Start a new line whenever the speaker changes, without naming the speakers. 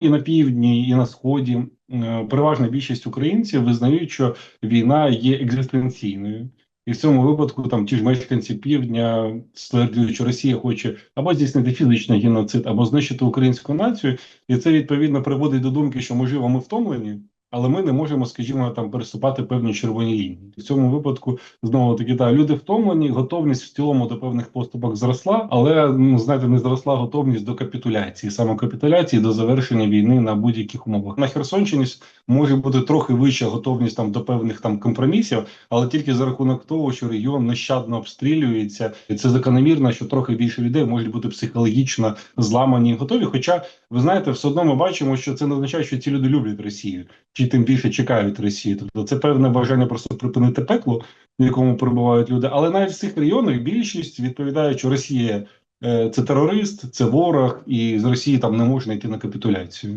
і на півдні, і на сході е, переважна більшість українців визнають, що війна є екзистенційною. І в цьому випадку там ті ж мешканці півдня стверджують, що Росія хоче або здійснити фізичний геноцид, або знищити українську націю, і це відповідно приводить до думки, що можливо ми втомлені, але ми не можемо, скажімо, там переступати певні червоні лінії. В цьому випадку знову таки да, люди втомлені, готовність в цілому до певних поступок зросла, але ну знаєте, не зросла готовність до капітуляції, саме капітуляції до завершення війни на будь-яких умовах. На Херсонщині може бути трохи вища готовність там до певних там компромісів, але тільки за рахунок того, що регіон нещадно обстрілюється, і це закономірно, що трохи більше людей можуть бути психологічно зламані і готові. Хоча ви знаєте, все одно ми бачимо, що це не означає, що ці люди люблять Росію, чи тим більше чекають Росії. Тобто це певне бажання просто припинити пекло, в якому перебувають люди. Але навіть в цих районах більшість відповідає, що Росія е, це терорист, це ворог, і з Росії там не можна йти на капітуляцію.